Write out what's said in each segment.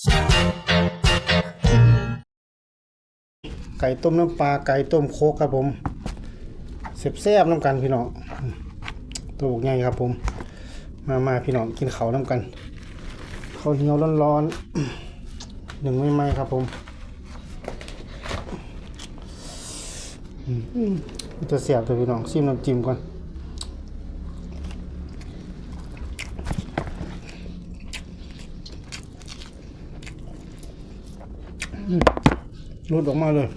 ไก่ต้มน้ำปลาไก่ต้มโคกครับผมเสียบแซ่บน้ำกันพี่น้องตัวบกใหญ่ครับผม มามาพี่น้องกินเขาน้ำกันเขาเหนียวร้อนๆหนึ่งไม่ไหมครับผมจะเสียบตัวพี่น้องซิมน้ำจิ้มก่อน อืมรูดออกมาเลย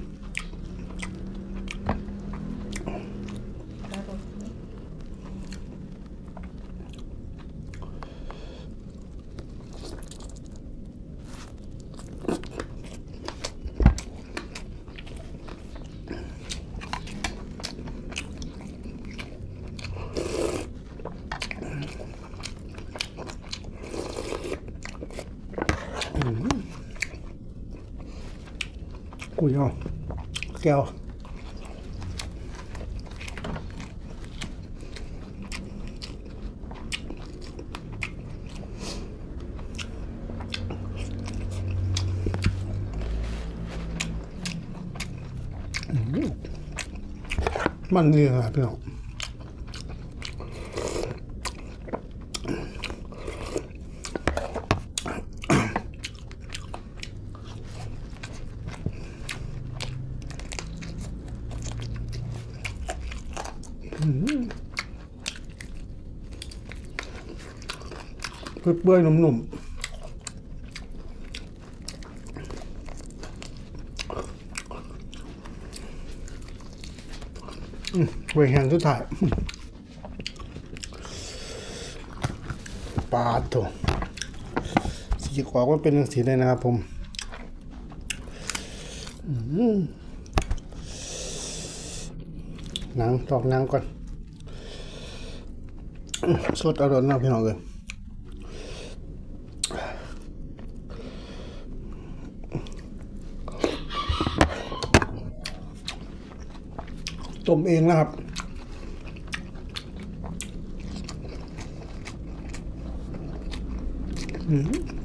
กุยเอาแก้วอืมมันดีครับพี่น้อง เปื่อยๆนุ่มๆเวงแหงสุดท้ายปลาโถสีขวากว่าเป็นสีได้นะครับผมหนังตอกหนังก่อน สดอร่อยนะพี่น้องเลยต้มเองนะครับ อืม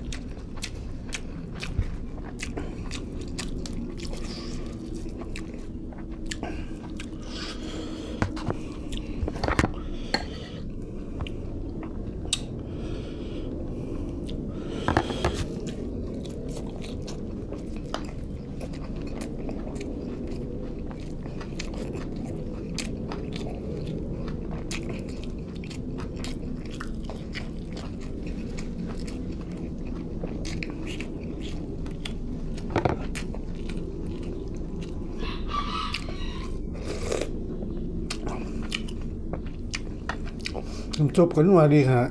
จบกันว่าดีฮะ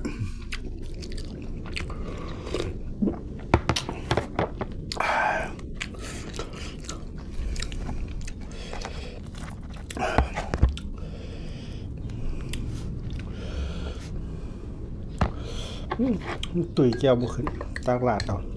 ตุยแก้วบุขึ้นตากลาดเอา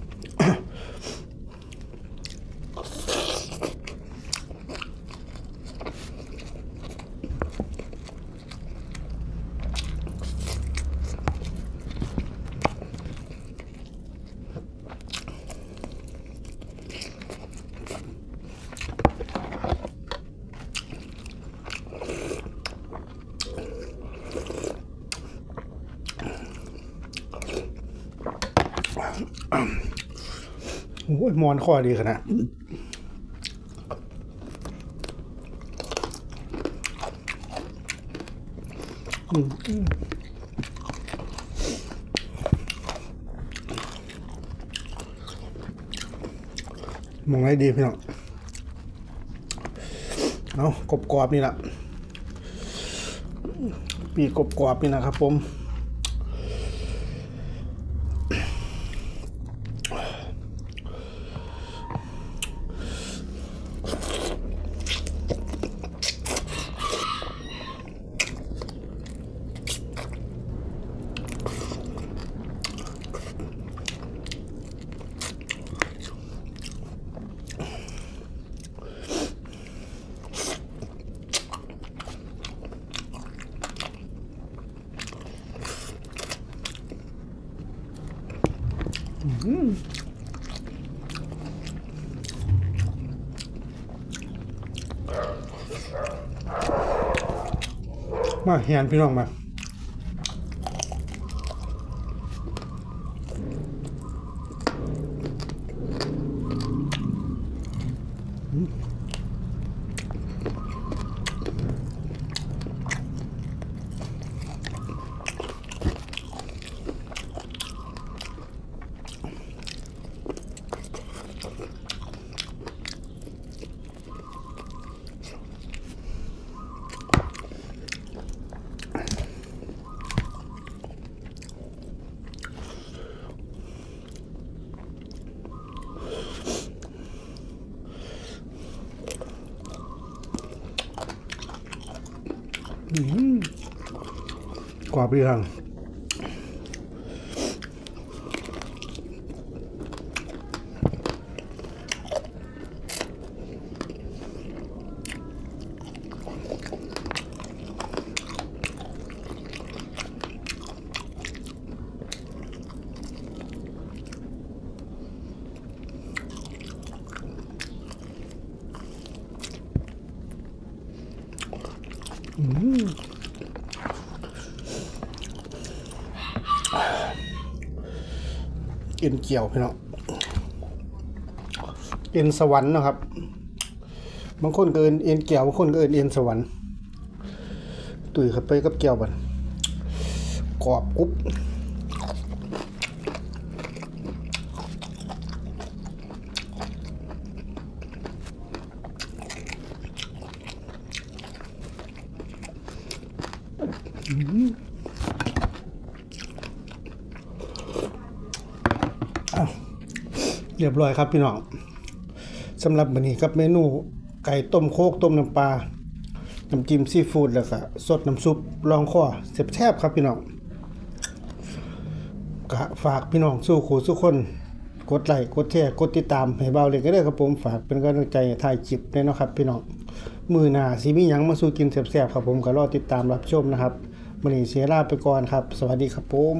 อ้ยมอนข้อดีขนาดมองไรดีพี่น้อง เอากรอบกรอบๆนี่แหละปีกรอบกรอบๆนี่นะครับผม มาเฮียนพี่น้องมา กรอ บพี่ทางเอ็นเกี่ยวพี่น้องเอ็นสวรรค์นะครับ บางคนเอินเอ็นเกี่ยวบางคนเอินเอ็นสวรรค์ ตุ๋ยเข้าไปกับเกี่ยวบันกรอบกุ๊บ เรียบร้อยครับพี่น้องสำหรับวันนี้ครับเมนูไก่ต้มโคกต้มน้ำปลาน้ำจิ้มซีฟู้ดแล้วก็สดน้ำซุปรองข้อแซ่บๆครับพี่น้องก็ฝากพี่น้องสู้ขู่สู้คน กดไลค์กดแชร์กดติดตามให้เบาเลยก็ได้ครับผมฝากเป็นกำลังใจถ่ายคลิปด้วยนะครับ พี่น้องมือหนาสิมีหยังมาสู้กินแซ่บๆครับผมก็รอติดตามรับชมนะครับ มันนี้เสียลาไปก่อนครับ สวัสดีครับผม